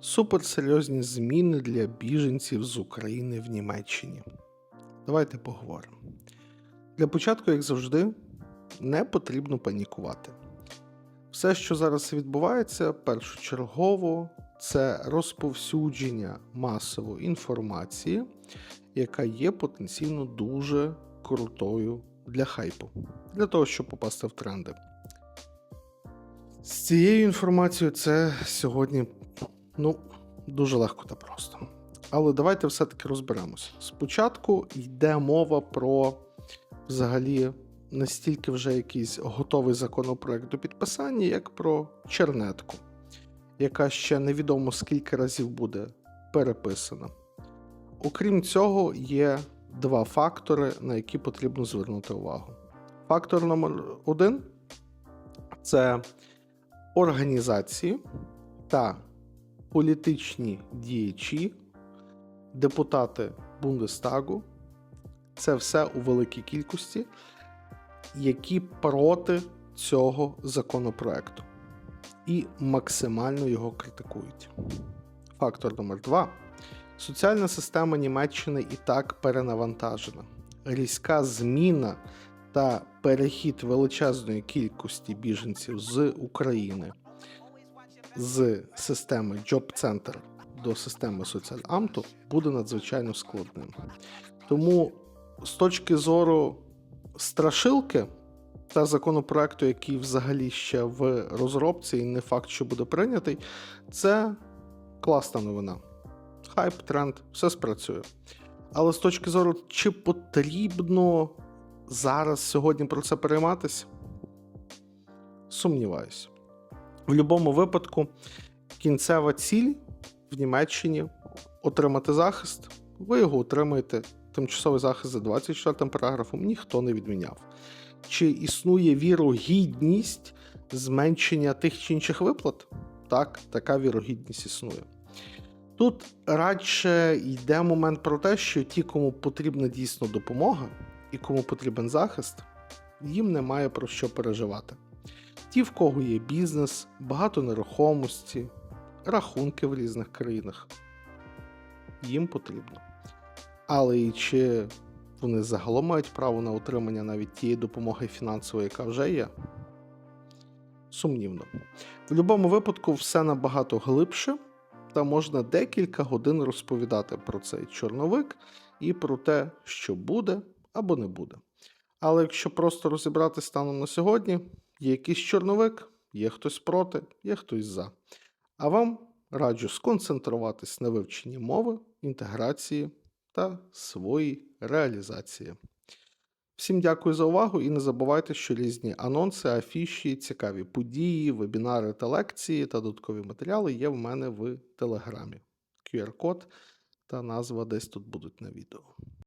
суперсерйозні зміни для біженців з України в Німеччині. Давайте поговоримо. Для початку, як завжди, не потрібно панікувати. Все, що зараз відбувається, першочергово, це розповсюдження масової інформації, яка є потенційно дуже крутою для хайпу, для того, щоб попасти в тренди. З цією інформацією це сьогодні ну, дуже легко та просто. Але давайте все-таки розберемося. Спочатку йде мова про взагалі настільки вже якийсь готовий законопроект до підписання, як про чернетку, яка ще невідомо скільки разів буде переписана. Окрім цього, є два фактори, на які потрібно звернути увагу. Фактор номер один це організації та політичні діячі, депутати Бундестагу. Це все у великій кількості, які проти цього законопроекту і максимально його критикують. Фактор номер два. Соціальна система Німеччини і так перенавантажена. Різка зміна та перехід величезної кількості біженців з України з системи Job Center до системи соціаламту буде надзвичайно складним. Тому з точки зору страшилки та законопроекту, який взагалі ще в розробці, і не факт, що буде прийнятий, це класна новина. Хайп, тренд, все спрацює. Але з точки зору, чи потрібно зараз сьогодні про це перейматися? Сумніваюся. В будь-якому випадку, кінцева ціль в Німеччині отримати захист. Ви його отримаєте. Тимчасовий захист за 24 параграфом ніхто не відміняв. Чи існує вірогідність зменшення тих чи інших виплат? Так, така вірогідність існує. Тут радше йде момент про те, що ті, кому потрібна дійсно допомога і кому потрібен захист, їм немає про що переживати. Ті, в кого є бізнес, багато нерухомості, рахунки в різних країнах, їм потрібно. Але і чи вони загалом мають право на отримання навіть тієї допомоги фінансової, яка вже є? Сумнівно. В будь-якому випадку все набагато глибше, та можна декілька годин розповідати про цей чорновик і про те, що буде або не буде. Але якщо просто розібрати станом на сьогодні, є якийсь чорновик, є хтось проти, є хтось за. А вам раджу сконцентруватись на вивченні мови, інтеграції та своїй реалізації. Всім дякую за увагу і не забувайте, що різні анонси, афіші, цікаві події, вебінари та лекції та додаткові матеріали є в мене в телеграмі. QR-код та назва десь тут будуть на відео.